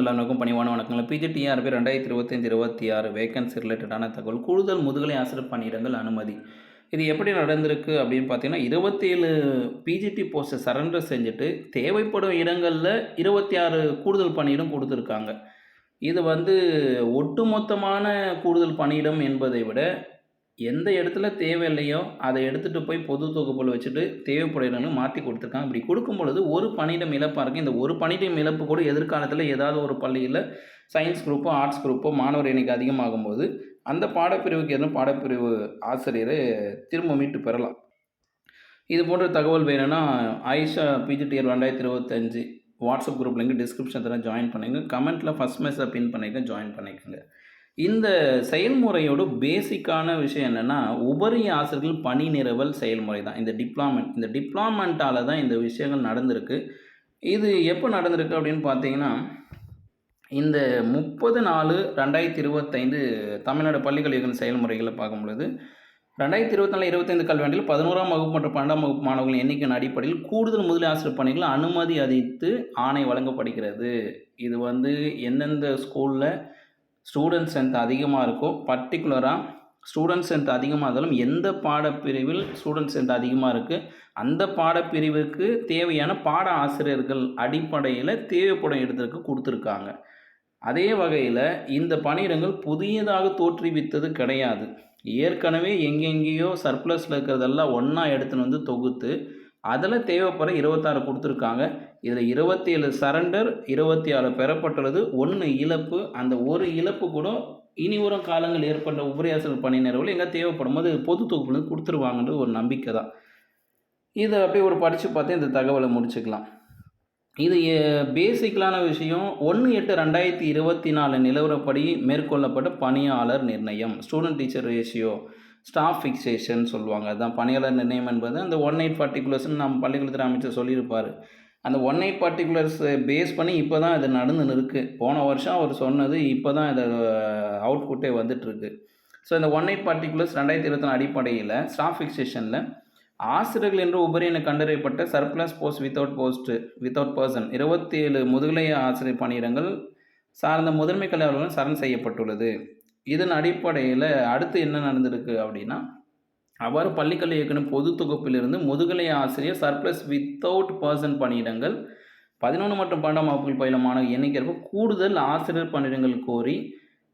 எல்லாருக்கும் பணிவான வணக்கங்கள். பிஜிடிஆர்பி ரெண்டாயிரத்தி இருபத்தஞ்சு இருபத்தி ஆறு வேகன்சி ரிலேட்டடான தகவல். கூடுதல் முதுகலை ஆசிரியர் பணியிடங்கள் அனுமதி. இது எப்படி நடந்திருக்கு அப்படின்னு பார்த்தீங்கன்னா இருபத்தேழு பிஜிடி போஸ்ட்டை சரண்டர் செஞ்சுட்டு தேவைப்படும் இடங்களில் இருபத்தி ஆறு கூடுதல் பணியிடம் கொடுத்துருக்காங்க. இது வந்து ஒட்டுமொத்தமான கூடுதல் பணியிடம் என்பதை விட எந்த இடத்துல தேவையில்லையோ அதை எடுத்துகிட்டு போய் பொது தொகுப்பில் வச்சுட்டு தேவைப்படும் மாற்றி கொடுத்துருக்காங்க. அப்படி கொடுக்கும் பொழுது ஒரு பணியிடம் இழப்பாக இருக்குது இந்த ஒரு பணியிடம் இழப்பு கூட எதிர்காலத்தில் ஏதாவது ஒரு பள்ளியில் சயின்ஸ் குரூப்போ ஆர்ட்ஸ் குரூப்போ மாணவர் எண்ணிக்கை அதிகமாகும் போது அந்த பாடப்பிரிவுக்கு எதுவும் பாடப்பிரிவு ஆசிரியரை திரும்ப மீட்டு பெறலாம். இது போன்ற தகவல் வேணும்னா ஆயிஷா பிஜிடிஎல் ரெண்டாயிரத்தி இருபத்தஞ்சு வாட்ஸ்அப் குரூப் லிங்க் டிஸ்கிரிப்ஷன் தர ஜாயின் பண்ணிக்கோங்க. கமெண்ட்டில் ஃபஸ்ட் மெசேஜ் பின் பண்ணிக்க ஜாயின் பண்ணிக்கோங்க. இந்த செயல்முறையோட பேசிக்கான விஷயம் என்னென்னா உபரி ஆசிரியர்கள் பணி நிறுவல் செயல்முறை தான். இந்த டிப்ளாமெண்ட் இந்த டிப்ளாமெண்ட்டால் தான் இந்த விஷயங்கள் நடந்திருக்கு. இது எப்போ நடந்திருக்கு அப்படின்னு பார்த்தீங்கன்னா இந்த முப்பது நாலு ரெண்டாயிரத்தி இருபத்தைந்து தமிழ்நாடு பள்ளிகள் செயல்முறைகளை பார்க்கும் பொழுது ரெண்டாயிரத்தி இருபத்தி நாலு இருபத்தைந்து கல்வியாண்டில் பதினோராம் வகுப்பு மற்றும் பன்னெண்டாம் வகுப்பு மாணவர்களின் எண்ணிக்கையின் அடிப்படையில் கூடுதல் முதலாசிரியர் பணிகள் அனுமதி அளித்து ஆணை வழங்கப்படுகிறது. இது வந்து எந்தெந்த ஸ்கூலில் ஸ்டூடெண்ட் ஸ்ட்ரென்த் அதிகமாக இருக்கோ பர்டிகுலராக ஸ்டூடெண்ட் ஸ்ட்ரென்த் அதிகமாக இருந்தாலும் எந்த பாடப்பிரிவில் ஸ்டூடெண்ட் ஸ்ட்ரென்த் அதிகமாக இருக்குது அந்த பாடப்பிரிவுக்கு தேவையான பாட ஆசிரியர்கள் அடிப்படையில் தேவைப்படும் இடத்திற்கு கொடுத்துருக்காங்க. அதே வகையில் இந்த பணியிடங்கள் புதியதாக தோற்றுவித்தது கிடையாது. ஏற்கனவே எங்கெங்கேயோ சர்ப்ளஸில் இருக்கிறதெல்லாம் ஒன்றா எடுத்துன்னு வந்து தொகுத்து அதில் தேவைப்படுற இருபத்தாறு கொடுத்துருக்காங்க. இதில் இருபத்தி ஏழு சரண்டர் இருபத்தி ஆறு பெறப்பட்டுள்ளது. ஒன்று இழப்பு அந்த ஒரு இழப்பு கூட இனி வரும் காலங்கள் ஏற்பட்ட உபரியாசல் பணி நேரவில் எங்கே தேவைப்படும் போது பொது தொகுப்புலேருந்து கொடுத்துருவாங்கன்றது ஒரு நம்பிக்கை தான். இதை அப்படியே ஒரு படித்து பார்த்து இந்த தகவலை முடிச்சுக்கலாம். இது பேசிக்கலான விஷயம். ஒன்று எட்டு ரெண்டாயிரத்தி இருபத்தி நாலு நிலவரப்படி மேற்கொள்ளப்பட்ட பணியாளர் நிர்ணயம். Student teacher ratio staff fixation சொல்லுவாங்க. அதுதான் பணியாளர் நிர்ணயம் என்பது அந்த ஒன் எயிட் பர்டிகுலர்ஸ்னு நம்ம பள்ளிக்கூடத்தில் அமைச்சர் சொல்லியிருப்பார். அந்த ஒன் எயிட் பர்டிகுலர்ஸ் பேஸ் பண்ணி இப்போ தான் இது நடந்துன்னு இருக்குது போன வருஷம் அவர் சொன்னது இப்போ தான் இதை அவுட்புட்டே வந்துட்டுருக்கு. ஸோ இந்த ஒன் எயிட் பர்டிகுலர்ஸ் ரெண்டாயிரத்தி இருபத்தி நாலு அடிப்படையில் ஸ்டாஃப் ஃபிக்சேஷனில் ஆசிரியர்கள் என்று உபரி என கண்டறியப்பட்ட surplus post without post without person இருபத்தி ஏழு முதுகலை ஆசிரியர் பணியிடங்கள் சார்ந்த முதன்மை கல்வி சரண் செய்யப்பட்டுள்ளது. இதன் அடிப்படையில் அடுத்து என்ன நடந்திருக்கு அப்படின்னா அவ்வாறு பள்ளிக்கல்வி இயக்குனர் பொது தொகுப்பிலிருந்து முதுகலை ஆசிரியர் சர்ப்ளஸ் வித்தவுட் பர்சன் பணியிடங்கள் பதினொன்று மற்றும் பன்னெண்டாம் வகுப்பில் பயிலும் மாணவர் எண்ணிக்கை கூடுதல் ஆசிரியர் பணியிடங்கள் கோரி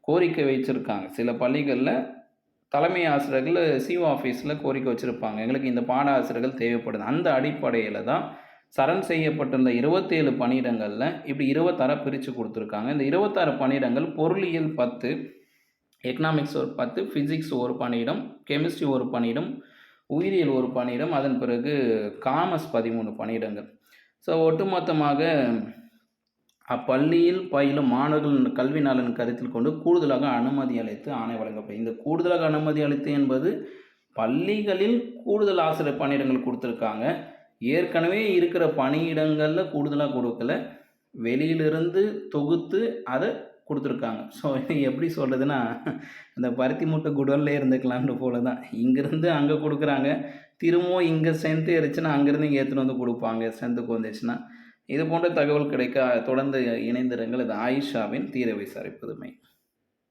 கோரிக்கை வச்சுருக்காங்க. சில பள்ளிகளில் தலைமை ஆசிரியர்கள் சிஓ ஆஃபீஸில் கோரிக்கை வச்சுருப்பாங்க. எங்களுக்கு இந்த பாட ஆசிரியர்கள் தேவைப்படுது. அந்த அடிப்படையில் தான் சரண் செய்யப்பட்டிருந்த இருபத்தேழு பணியிடங்களில் இப்படி இருபத்தாறு பிரித்து கொடுத்துருக்காங்க. இந்த இருபத்தாறு பணியிடங்கள் பொருளியல் பத்து எக்கனாமிக்ஸ் ஒரு பத்து ஃபிசிக்ஸ் ஒரு பணியிடம் கெமிஸ்ட்ரி ஒரு பணியிடம் உயிரியல் ஒரு பணியிடம் அதன் பிறகு காமர்ஸ் பதிமூணு பணியிடங்கள் ஸோ ஒட்டுமொத்தமாக அப்பள்ளியில் பயிலும் மாணவர்கள் கல்வி நலன் கருத்தில் கொண்டு கூடுதலாக அனுமதி அளித்து ஆணை வழங்கப்படும் இந்த கூடுதலாக அனுமதி அளித்து என்பது பள்ளிகளில் கூடுதல் ஆசிரியர் பணியிடங்கள் கொடுத்துருக்காங்க. ஏற்கனவே இருக்கிற பணியிடங்களில் கூடுதலாக கொடுக்கல. வெளியிலிருந்து தொகுத்து அதை கொடுத்துருக்காங்க. ஸோ எப்படி சொல்கிறதுனா இந்த பருத்தி மூட்டை குடோன்லேயே இருந்துக்கலான்ற போல தான் இங்கேருந்து அங்கே கொடுக்குறாங்க. திரும்பவும் இங்கே சேர்ந்து இருந்துச்சுன்னா அங்கேருந்து இங்கே எடுத்துகிட்டு வந்து கொடுப்பாங்க. சேர்ந்துக்கு வந்துச்சுன்னா. இது போன்ற தகவல் கிடைக்க தொடர்ந்து இணைந்திருங்கள். இது ஆயிஷாவின் தீர விசாரிப்புதுமை